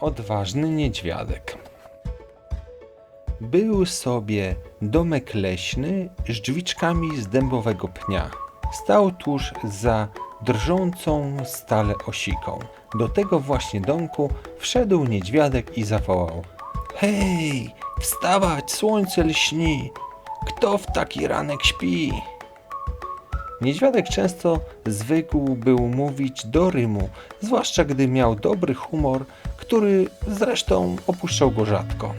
Odważny niedźwiadek. Był sobie domek leśny z drzwiczkami z dębowego pnia. Stał tuż za drżącą stale osiką. Do tego właśnie domku wszedł niedźwiadek i zawołał: Hej, wstawać, słońce lśni! Kto w taki ranek śpi? Niedźwiadek często zwykł był mówić do rymu, zwłaszcza gdy miał dobry humor, który zresztą opuszczał go rzadko.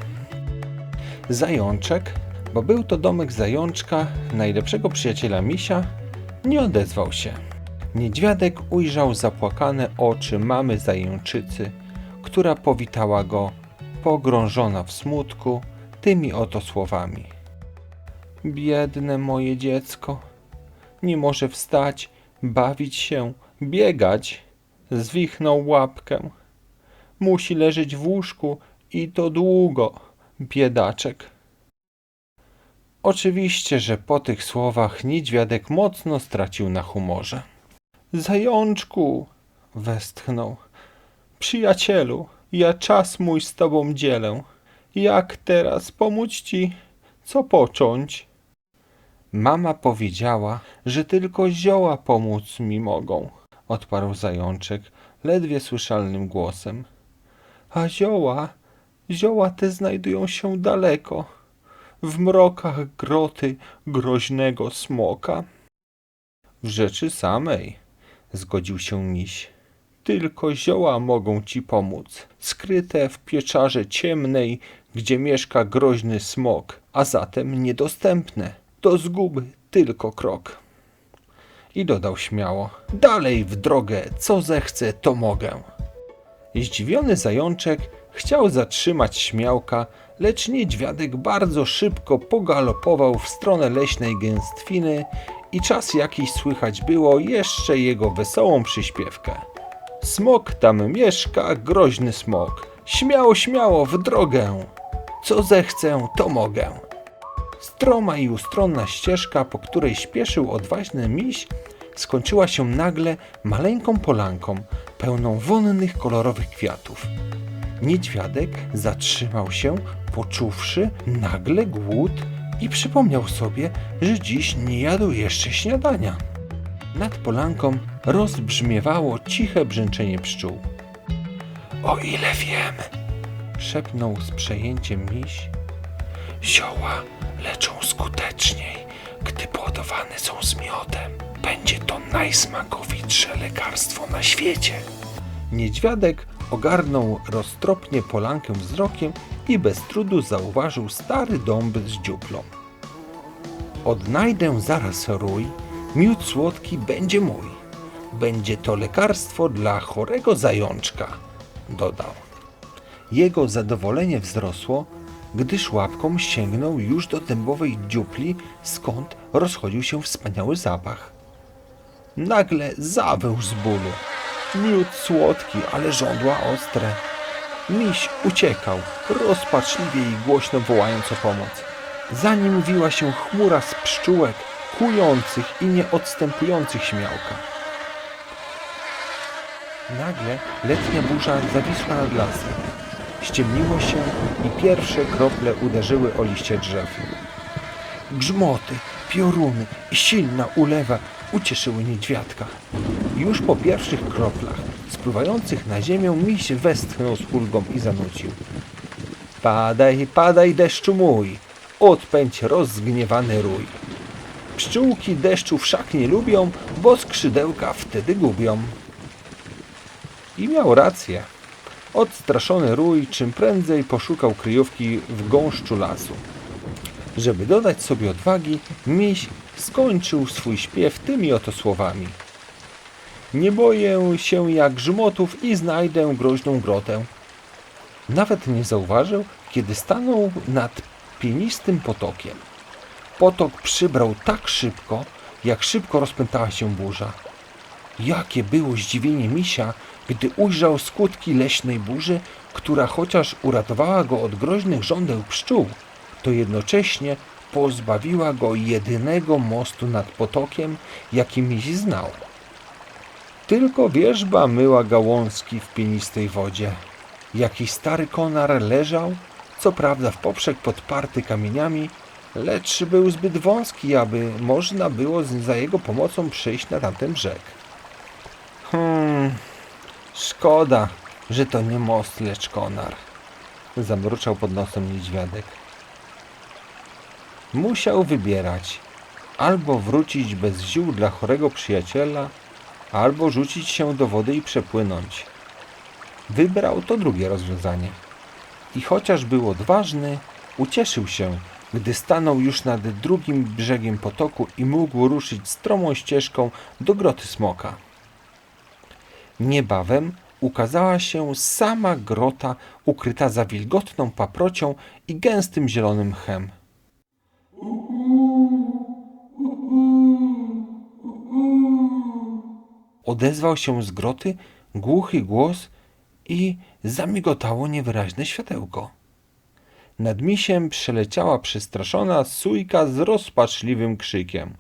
Zajączek, bo był to domek zajączka, najlepszego przyjaciela misia, nie odezwał się. Niedźwiadek ujrzał zapłakane oczy mamy zajęczycy, która powitała go, pogrążona w smutku, tymi oto słowami. Biedne moje dziecko, nie może wstać, bawić się, biegać. Zwichnął łapkę. Musi leżeć w łóżku i to długo, biedaczek. Oczywiście, że po tych słowach niedźwiadek mocno stracił na humorze. Zajączku, westchnął. Przyjacielu, ja czas mój z tobą dzielę. Jak teraz pomóc ci? Co począć? Mama powiedziała, że tylko zioła pomóc mi mogą, odparł zajączek ledwie słyszalnym głosem. A zioła, zioła te znajdują się daleko, w mrokach groty groźnego smoka. W rzeczy samej, zgodził się miś. Tylko zioła mogą ci pomóc, skryte w pieczarze ciemnej, gdzie mieszka groźny smok, a zatem niedostępne. Do zguby tylko krok. I dodał śmiało: Dalej w drogę, co zechcę, to mogę. Zdziwiony zajączek chciał zatrzymać śmiałka, lecz niedźwiadek bardzo szybko pogalopował w stronę leśnej gęstwiny i czas jakiś słychać było jeszcze jego wesołą przyśpiewkę. Smok tam mieszka, groźny smok. Śmiało, śmiało w drogę. Co zechcę, to mogę. Stroma i ustronna ścieżka, po której śpieszył odważny miś, skończyła się nagle maleńką polanką, pełną wonnych, kolorowych kwiatów. Niedźwiadek zatrzymał się, poczuwszy nagle głód i przypomniał sobie, że dziś nie jadł jeszcze śniadania. Nad polanką rozbrzmiewało ciche brzęczenie pszczół. O ile wiem, szepnął z przejęciem miś, zioła leczą skuteczniej, gdy podawane są z miodem. Będzie to najsmakowitsze lekarstwo na świecie. Niedźwiadek ogarnął roztropnie polankę wzrokiem i bez trudu zauważył stary dąb z dziuplą. Odnajdę zaraz rój, miód słodki będzie mój. Będzie to lekarstwo dla chorego zajączka, dodał. Jego zadowolenie wzrosło, gdyż łapką sięgnął już do dębowej dziupli, skąd rozchodził się wspaniały zapach. Nagle zawył z bólu. Miód słodki, ale żądła ostre. Miś uciekał, rozpaczliwie i głośno wołając o pomoc. Za nim wiła się chmura z pszczółek, kujących i nieodstępujących śmiałka. Nagle letnia burza zawisła nad lasem. Ściemniło się i pierwsze krople uderzyły o liście drzew. Grzmoty, pioruny i silna ulewa ucieszyły niedźwiadka. Już po pierwszych kroplach spływających na ziemię miś westchnął z ulgą i zanucił. Padaj, padaj deszczu mój, odpędź rozgniewany rój. Pszczółki deszczu wszak nie lubią, bo skrzydełka wtedy gubią. I miał rację. Odstraszony rój czym prędzej poszukał kryjówki w gąszczu lasu. Żeby dodać sobie odwagi, miś skończył swój śpiew tymi oto słowami. Nie boję się jak grzmotów i znajdę groźną grotę. Nawet nie zauważył, kiedy stanął nad pienistym potokiem. Potok przybrał tak szybko, jak szybko rozpętała się burza. Jakie było zdziwienie misia, gdy ujrzał skutki leśnej burzy, która chociaż uratowała go od groźnych żądeł pszczół, to jednocześnie pozbawiła go jedynego mostu nad potokiem, jaki miś znał. Tylko wierzba myła gałązki w pienistej wodzie. Jakiś stary konar leżał, co prawda w poprzek podparty kamieniami, lecz był zbyt wąski, aby można było za jego pomocą przejść na tamten brzeg. Hmm, szkoda, że to nie most, lecz konar. Zamruczał pod nosem niedźwiadek. Musiał wybierać albo wrócić bez ziół dla chorego przyjaciela, albo rzucić się do wody i przepłynąć. Wybrał to drugie rozwiązanie. I chociaż był odważny, ucieszył się, gdy stanął już nad drugim brzegiem potoku i mógł ruszyć stromą ścieżką do groty smoka. Niebawem ukazała się sama grota ukryta za wilgotną paprocią i gęstym zielonym mchem. Odezwał się z groty głuchy głos i zamigotało niewyraźne światełko. Nad misiem przeleciała przestraszona sójka z rozpaczliwym krzykiem.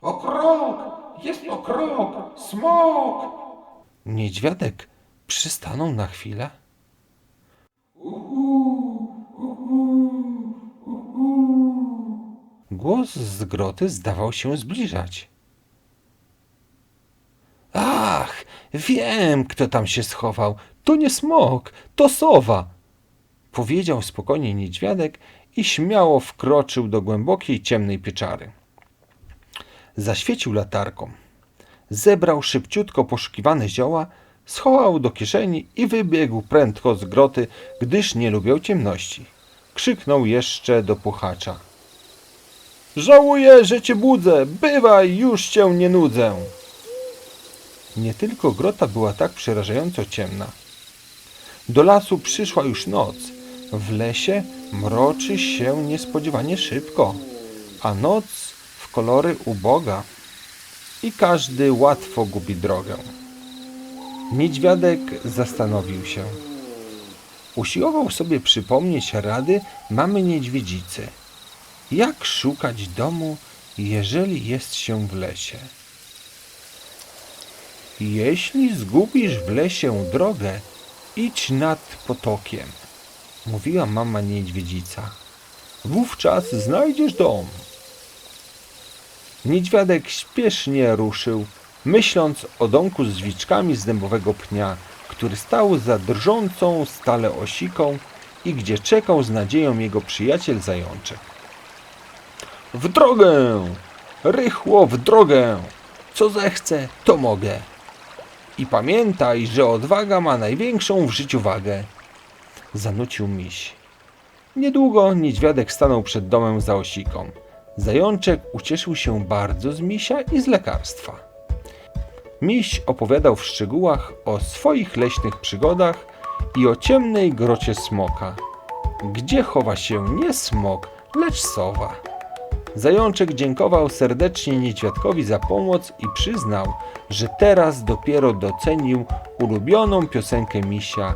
O krok! Jest o krok! Smok! Niedźwiadek przystanął na chwilę. Głos z groty zdawał się zbliżać. Ach, wiem, kto tam się schował. To nie smok, to sowa. Powiedział spokojnie niedźwiadek i śmiało wkroczył do głębokiej, ciemnej pieczary. Zaświecił latarką. Zebrał szybciutko poszukiwane zioła, schował do kieszeni i wybiegł prędko z groty, gdyż nie lubiał ciemności. Krzyknął jeszcze do puchacza. Żałuję, że cię budzę. Bywaj, już cię nie nudzę. Nie tylko grota była tak przerażająco ciemna. Do lasu przyszła już noc. W lesie mroczy się niespodziewanie szybko, a noc w kolory uboga i każdy łatwo gubi drogę. Niedźwiadek zastanowił się. Usiłował sobie przypomnieć rady mamy niedźwiedzicy. Jak szukać domu, jeżeli jest się w lesie? Jeśli zgubisz w lesie drogę, idź nad potokiem, mówiła mama niedźwiedzica. Wówczas znajdziesz dom. Niedźwiadek śpiesznie ruszył, myśląc o domku z drzwiczkami z dębowego pnia, który stał za drżącą stale osiką i gdzie czekał z nadzieją jego przyjaciel zajączek. W drogę! Rychło w drogę! Co zechcę, to mogę. I pamiętaj, że odwaga ma największą w życiu wagę. Zanucił miś. Niedługo niedźwiadek stanął przed domem za osiką. Zajączek ucieszył się bardzo z misia i z lekarstwa. Miś opowiadał w szczegółach o swoich leśnych przygodach i o ciemnej grocie smoka, gdzie chowa się nie smok, lecz sowa. Zajączek dziękował serdecznie niedźwiadkowi za pomoc i przyznał, że teraz dopiero docenił ulubioną piosenkę misia,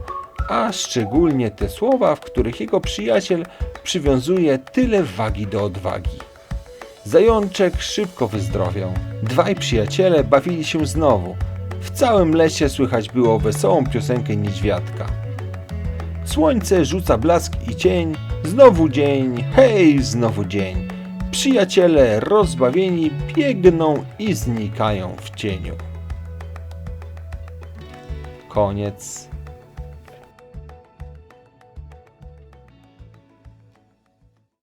a szczególnie te słowa, w których jego przyjaciel przywiązuje tyle wagi do odwagi. Zajączek szybko wyzdrowiał. Dwaj przyjaciele bawili się znowu. W całym lesie słychać było wesołą piosenkę niedźwiadka. Słońce rzuca blask i cień, znowu dzień, hej, znowu dzień. Przyjaciele rozbawieni biegną i znikają w cieniu. Koniec.